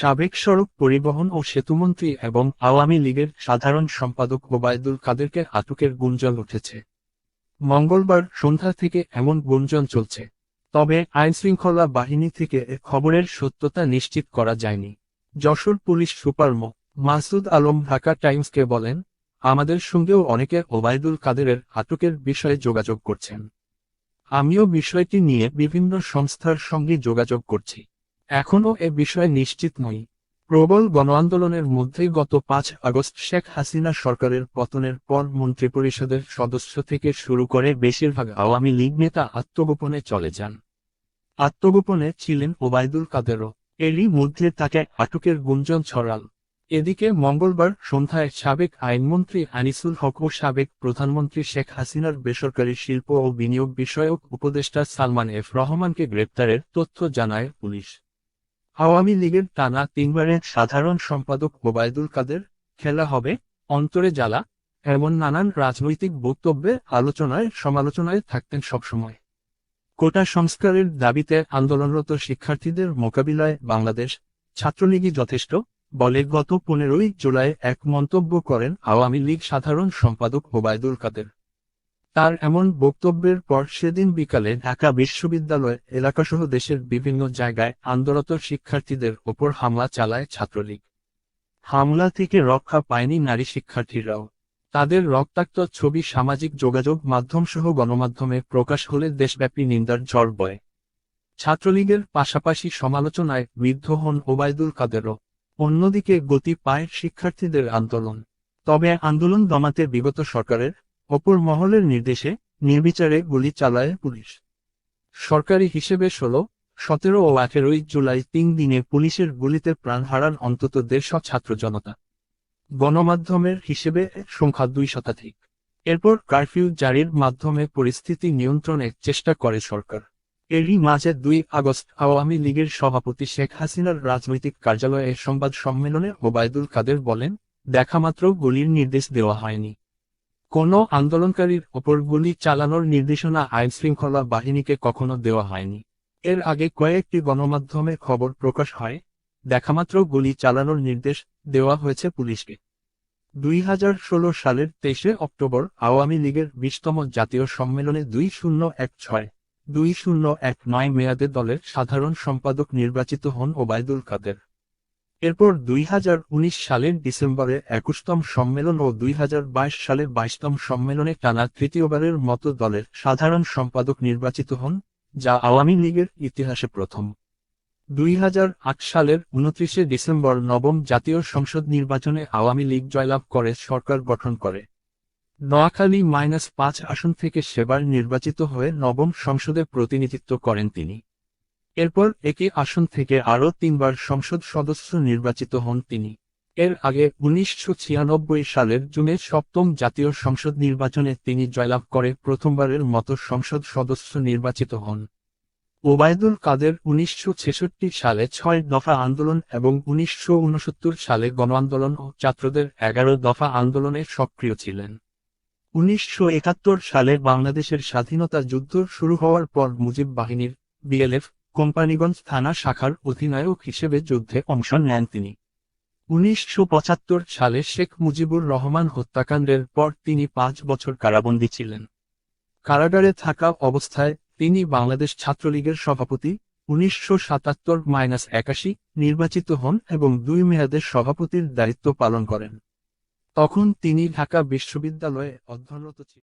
সাবেক সড়ক পরিবহন ও সেতুমন্ত্রী এবং আওয়ামী লীগের সাধারণ সম্পাদক ওবায়দুল কাদেরকে আটকের গুঞ্জন উঠেছে। মঙ্গলবার সন্ধ্যা থেকে এমন গুঞ্জন চলছে। তবে আইনশৃঙ্খলা বাহিনী থেকে এ খবরের সত্যতা নিশ্চিত করা যায়নি। যশোর পুলিশ সুপার মো. মাসুদ আলম ঢাকা টাইমসকে বলেন, আমাদের সঙ্গেও অনেকে ওবায়দুল কাদেরের আটকের বিষয়ে যোগাযোগ করছেন। আমিও বিষয়টি নিয়ে বিভিন্ন সংস্থার সঙ্গে যোগাযোগ করছি। এখনও এ বিষয়ে নিশ্চিত নই। প্রবল গণআন্দোলনের মধ্যেই গত পাঁচ আগস্ট শেখ হাসিনা সরকারের পতনের পর মন্ত্রিপরিষদের সদস্য থেকে শুরু করে বেশিরভাগ আওয়ামী লীগ নেতা আত্মগোপনে চলে যান। আত্মগোপনে ছিলেন ওবায়দুল কাদেরও। এরই মধ্যে তাকে আটকের গুঞ্জন ছড়াল। এদিকে মঙ্গলবার সন্ধ্যায় সাবেক আইনমন্ত্রী আনিসুল হক ও সাবেক প্রধানমন্ত্রী শেখ হাসিনার বেসরকারি শিল্প ও বিনিয়োগ বিষয়ক উপদেষ্টা সালমান এফ রহমানকে গ্রেপ্তারের তথ্য জানায় পুলিশ। আওয়ামী লীগের টানা তিনবারের সাধারণ সম্পাদক ওবায়দুল কাদের খেলা হবে অন্তরে জ্বালা, এমন নানান রাজনৈতিক বক্তব্যে আলোচনায় সমালোচনায় থাকতেন সবসময়। কোটা সংস্কারের দাবিতে আন্দোলনরত শিক্ষার্থীদের মোকাবিলায় বাংলাদেশ। ছাত্রলীগই যথেষ্ট, বলে গত পনেরোই জুলাই এক মন্তব্য করেন আওয়ামী লীগ সাধারণ সম্পাদক ওবায়দুল কাদের। তার এমন বক্তব্যের পর সেদিন বিকালে ঢাকা বিশ্ববিদ্যালয় এলাকাসহ দেশের বিভিন্ন জায়গায় আন্দোলনত শিক্ষার্থীদের ওপর হামলা চালায় ছাত্রলীগ। হামলা থেকে রক্ষা পায়নি নারী শিক্ষার্থীরাও। তাদের রক্তাক্ত ছবি সামাজিক যোগাযোগ মাধ্যমসহ গণমাধ্যমে প্রকাশ হলে দেশব্যাপী নিন্দার ঝড় বয়। ছাত্রলীগের পাশাপাশি সমালোচনায় বৃদ্ধ হন ওবায়দুল কাদেরও। অন্যদিকে গতি পায় শিক্ষার্থীদের আন্দোলন। তবে আন্দোলন দমাতে বিগত সরকারের অপর মহলের নির্দেশে নির্বিচারে গুলি চালায় পুলিশ। সরকারি হিসেবে ষোলো, সতেরো ও আঠেরোই জুলাই তিন দিনে পুলিশের গুলিতে প্রাণ হারান অন্তত দেড়শ ছাত্র জনতা। গণমাধ্যমের হিসেবে সংখ্যা দুই শতাধিক। এরপর কারফিউ জারির মাধ্যমে পরিস্থিতি নিয়ন্ত্রণের চেষ্টা করে সরকার। এরই মাঝে দুই আগস্ট আওয়ামী লীগের সভাপতি শেখ হাসিনার রাজনৈতিক কার্যালয়ে সংবাদ সম্মেলনে ওবায়দুল কাদের বলেন দেখামাত্র গুলির নির্দেশ দেওয়া হয়নি। কোনো আন্দোলনকারীর ওপর গুলি চালানোর নির্দেশনা আইনশৃঙ্খলা বাহিনীকে কখনো দেওয়া হয়নি। এর আগে কয়েকটি গণমাধ্যমে খবর প্রকাশ হয়, দেখামাত্র গুলি চালানোর নির্দেশ দেওয়া হয়েছে পুলিশকে। দুই হাজার ষোলো সালের তেইশে অক্টোবর আওয়ামী লীগের বিশতম জাতীয় সম্মেলনে দুই শূন্য এক ছয়, দুই শূন্য এক নয় মেয়াদে দলের সাধারণ সম্পাদক নির্বাচিত হন ওবায়দুল কাদের। এরপর দুই হাজার উনিশ সালের ডিসেম্বরে একুশতম সম্মেলন ও দুই হাজার বাইশ সালের বাইশতম সম্মেলনে টানা তৃতীয়বারের মতো দলের সাধারণ সম্পাদক নির্বাচিত হন, যা আওয়ামী লীগের ইতিহাসে প্রথম। দুই হাজার আট সালের উনত্রিশে ডিসেম্বর নবম জাতীয় সংসদ নির্বাচনে আওয়ামী লীগ জয়লাভ করে সরকার গঠন করে। নোয়াখালী মাইনাস পাঁচ আসন থেকে সেবার নির্বাচিত হয়ে নবম সংসদে প্রতিনিধিত্ব করেন তিনি। এরপর একই আসন থেকে আরও তিনবার সংসদ সদস্য নির্বাচিত হন তিনি। এর আগে উনিশশো ছিয়ানব্বই সালের জুনে সপ্তম জাতীয় সংসদ নির্বাচনে তিনি জয়লাভ করে প্রথমবারের মতো সংসদ সদস্য নির্বাচিত হন। ওবায়দুল কাদের উনিশশো ছেষট্টি সালে ছয় দফা আন্দোলন এবং উনিশশো উনসত্তর সালে গণ আন্দোলন ও ছাত্রদের এগারো দফা আন্দোলনে সক্রিয় ছিলেন। উনিশশো একাত্তর সালে বাংলাদেশের স্বাধীনতা যুদ্ধ শুরু হওয়ার পর মুজিব বাহিনীর বিএলএফ কোম্পানিগঞ্জ থানা শাখার অধিনায়ক হিসেবে যুদ্ধে অংশ নেন তিনি। উনিশশো পঁচাত্তর সালে শেখ মুজিবুর রহমান হত্যাকাণ্ডের পর তিনি পাঁচ বছর কারাবন্দী ছিলেন। কারাগারে থাকা অবস্থায় তিনি বাংলাদেশ ছাত্রলীগের সভাপতি, উনিশশো সাতাত্তর মাইনাস একাশি নির্বাচিত হন এবং দুই মেয়াদের সভাপতির দায়িত্ব পালন করেন। তখন তিনি ঢাকা বিশ্ববিদ্যালয়ে অধ্যয়নরত ছিলেন।